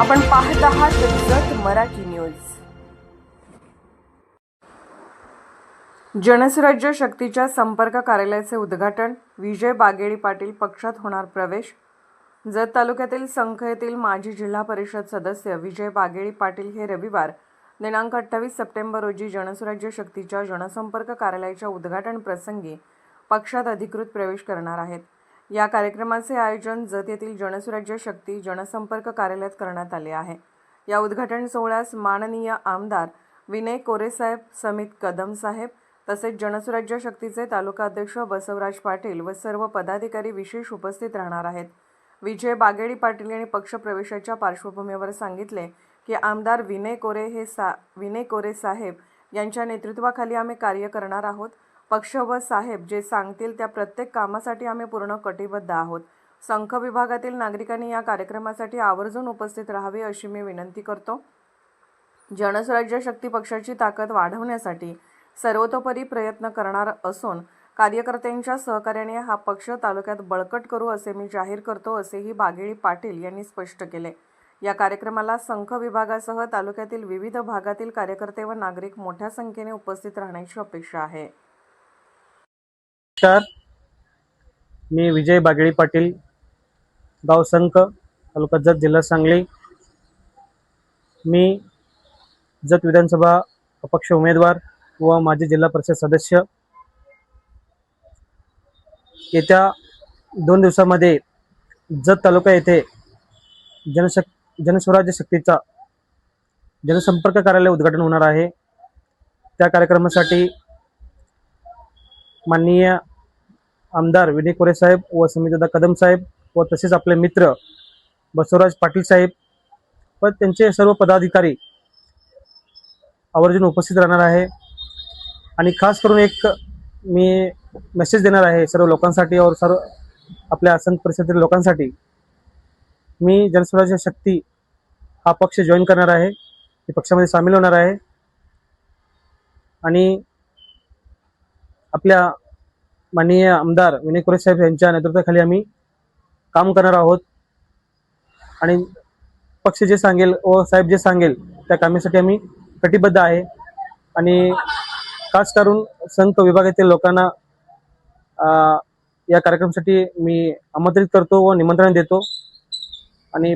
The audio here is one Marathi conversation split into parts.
आपण पाहत आहात जत मराठी न्यूज. जनसुराज्य शक्तीच्या संपर्क कार्यालयाचे उद्घाटन विजय बागेडी पाटील पक्षात होणार प्रवेश. जत तालुक्यातील संख येथील माजी जिल्हा परिषद सदस्य विजय बागेडी पाटील हे रविवार दिनांक अठ्ठावीस सप्टेंबर रोजी जनसुराज्य शक्तीच्या जनसंपर्क कार्यालयाच्या उद्घाटन प्रसंगी पक्षात अधिकृत प्रवेश करणार आहेत. या कार्यक्रमाचे आयोजन जत येथील जनसुराज्य शक्ती जनसंपर्क कार्यालयात करण्यात आले आहे. या उद्घाटन सोहळ्यास माननीय आमदार विनय कोरेसाहेब समित कदम साहेब तसेच जनसुराज्य शक्तीचे तालुका अध्यक्ष बसवराज पाटील व सर्व पदाधिकारी विशेष उपस्थित राहणार आहेत. विजय बागेडी पाटील यांनी पक्षप्रवेशाच्या पार्श्वभूमीवर सांगितले की आमदार विनय कोरे हे सा विनय कोरे साहेब यांच्या नेतृत्वाखाली आम्ही कार्य करणार आहोत. पक्ष व साहेब जे सांगतील त्या प्रत्येक कामासाठी आम्ही पूर्ण कटिबद्ध आहोत. संघ विभागातील नागरिकांनी या कार्यक्रमासाठी आवर्जून उपस्थित राहावे अशी मी विनंती करतो. जनस्वराज्य शक्ती पक्षाची ताकद वाढवण्यासाठी सर्वतोपरी प्रयत्न करणार असून कार्यकर्त्यांच्या सहकार्याने हा पक्ष तालुक्यात बळकट करू असे मी जाहीर करतो असेही बागेळी पाटील यांनी स्पष्ट केले. या कार्यक्रमाला संघ विभागासह तालुक्यातील विविध भागातील कार्यकर्ते व नागरिक मोठ्या संख्येने उपस्थित राहण्याची अपेक्षा आहे. नमस्कार. मी विजय बागेळी पाटील गावसंख तालुका जत जिल्हा सांगली. मी जत विधानसभा अपक्ष उमेदवार व माजी जिल्हा परिषद सदस्य. येत्या दोन दिवसामध्ये जत तालुका येथे जनशक जनस्वराज्य शक्तीचा जनसंपर्क कार्यालय उद्घाटन होणार आहे. त्या कार्यक्रमासाठी माननीय आमदार विनय कोरे साहेब व समितदा कदम साहेब व तसेच आपले मित्र बसवराज पाटील साहेब व त्यांचे सर्व पदाधिकारी आवर्जून उपस्थित राहणार आहे. आणि खास करून एक मी मेसेज देणार आहे सर्व लोकांसाठी और सर्व आपल्या संत परिषदेतील लोकांसाठी. मी जनस्वराज्य शक्ती हा पक्ष जॉईन करणार आहे. मी पक्षामध्ये सामील होणार आहे. आणि आपल्या माननीय आमदार विनय कोरे साहेब यांच्या नेतृत्वाखाली आम्ही काम करणार आहोत. आणि पक्ष जे सांगेल व साहेब जे सांगेल त्या कामासाठी आम्ही कटिबद्ध आहे. आणि खास करून संत विभागातील लोकांना या कार्यक्रमासाठी मी आमंत्रित करतो व निमंत्रण देतो. आणि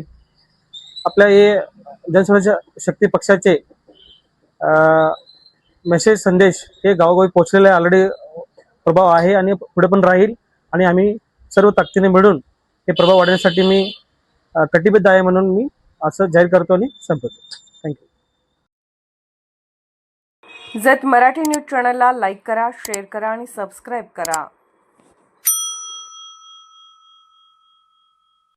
आपल्या हे जनस्वराज्य शक्ती पक्षाचे मेसेज संदेश हे गावोगावी पोहोचलेले ऑलरेडी प्रभाव आहे आणि पुढे पण राहील. आणि आम्ही सर्व ताकदीने मिळून हे प्रभाव वाढवण्यासाठी मी कटिबद्ध आहे म्हणून मी असं जाहीर करतो आणि संपवतो. Thank you Jath Marathi news चॅनलला लाईक करा शेअर करा आणि सबस्क्राईब करा.